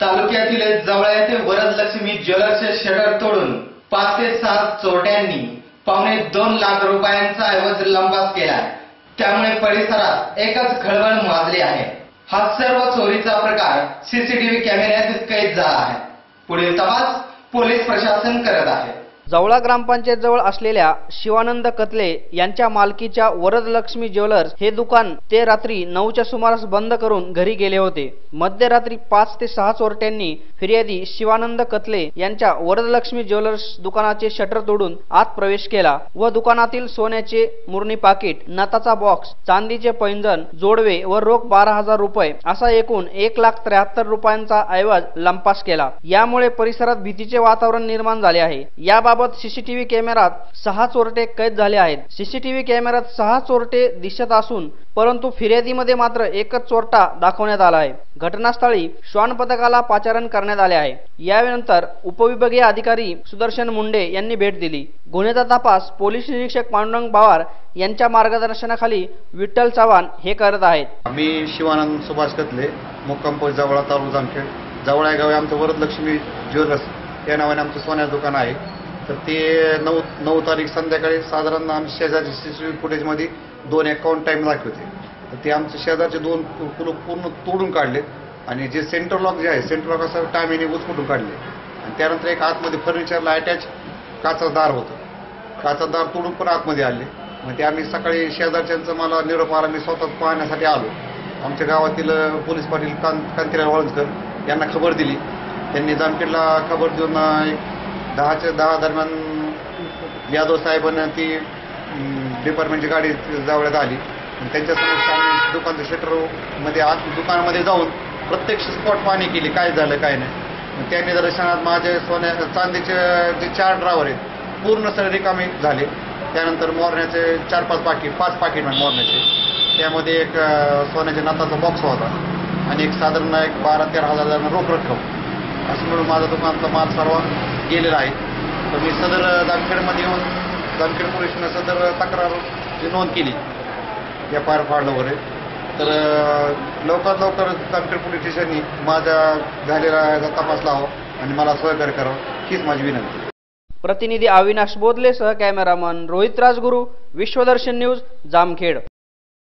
तालुक्यातील जवळ येथे वरदलक्ष्मी ज्वेलर्सचे शटर तोडून पाच ते सात चोरट्यांनी पावणे दोन लाख रुपयांचा ऐवज लंबास केला. त्यामुळे परिसरात एकच खळबळ माजली आहे. हा सर्व चोरीचा प्रकार सीसीटीव्ही कॅमेऱ्यात कैद झाला आहे. पुढील तपास पोलीस प्रशासन करत आहे. जवळा ग्रामपंचायत जवळ असलेल्या शिवानंद कतले यांच्या मालकीच्या वरदलक्ष्मी ज्वेलर्स हे दुकान ते रात्री नऊच्या सुमारास बंद करून घरी गेले होते. मध्यरात्री पाच ते सहा चोरट्यांनी फिर्यादी शिवानंद कतले यांच्या वरदलक्ष्मी ज्वेलर्स दुकानाचे शटर तोडून आत प्रवेश केला व दुकानातील सोन्याचे मुरणी पाकिट नताचा बॉक्स चांदीचे पैंजण जोडवे व रोख बारा हजार रुपये असा एकूण एक लाख त्र्याहत्तर रुपयांचा ऐवज लंपास केला. यामुळे परिसरात भीतीचे वातावरण निर्माण झाले आहे. याबाबत याबाबत सीसीटीव्ही कॅमेरात सहा चोरटे कैद झाले आहेत. सीसीटीव्ही कॅमेरात सहा चोरटे दिसत असून परंतु फिर्यादीमध्ये मात्र एकच चोरटा दाखवण्यात आला आहे. घटनास्थळी श्वान पथकाला पाचारण करण्यात आले आहे. यानंतर उपविभागीय अधिकारी सुदर्शन मुंडे यांनी भेट दिली. गुन्ह्याचा तपास पोलीस निरीक्षक पांडुरंग पवार यांच्या मार्गदर्शनाखाली विठ्ठल चव्हाण हे करत आहेत. मी शिवानंद सुभाष कतले मुक्काम पोस्ट जवळा तालुका जामखेड. जवळ आहे गावी आमचं वरद लक्ष्मी ज्वेलर्स. या नावाने आमचं सोन्याचं दुकान आहे. तर ते नऊ नऊ तारीख संध्याकाळी साधारण आम्ही शेजारच्या सी सी फुटेजमध्ये दोन अकाउंट टाईम दाखवते तर ते आमचे शेजारचे दोन कुलूप पूर्ण तोडून काढले. आणि जे सेंटर लॉक जे आहे सेंटर लॉक असं टायमिने उचकुटून काढले. आणि त्यानंतर एक आतमध्ये फर्निचरला अटॅच काचा दार होतं. काचा दार तोडून पण आतमध्ये आले मग ते आम्ही सकाळी शेजारच्यांचं मला निरोप आला मी स्वतः पाहण्यासाठी आलो. आमच्या गावातील पोलीस पाटील कां कांतीराव वाळंजकर यांना खबर दिली. त्यांनी जामखेडला खबर देऊन एक दहाच्या दहा दरम्यान यादव साहेबांना ती डिपार्टमेंटची गाडी जवळ्यात आली. आणि त्यांच्यासमोर आम्ही दुकानच्या शटरमध्ये आत दुकानामध्ये जाऊन प्रत्यक्ष स्पॉट पाहणी केली काय झालं काय नाही. त्या निदर्शनात माझे सोन्या चांदीचे जे चार ड्रायव्हर आहेत पूर्ण सगळे रिकामे झाले. त्यानंतर मोरण्याचे चार पाच पाकिट पाच पाकिट मोरण्याचे. त्यामध्ये एक सोन्याच्या नाताचा बॉक्स होता. आणि एक साधारण एक बारा तेरा हजार रोख रक्कम असं म्हणून माझ्या दुकानातला माल सर्व गेलेला आहे. तर मी सदर जामखेडमध्ये येऊन जामखेड पोलिसनं सदर तक्रार नोंद केली एफ आय आर फाडलं वगैरे तर लवकरात लवकर जामखेड पोलीस स्टेशननी माझ्या झालेला याचा तपास लावा आणि मला सहकार्य करावं हीच माझी विनंती. प्रतिनिधी अविनाश बोधलेसह कॅमेरामन रोहित राजगुरू विश्वदर्शन न्यूज जामखेड.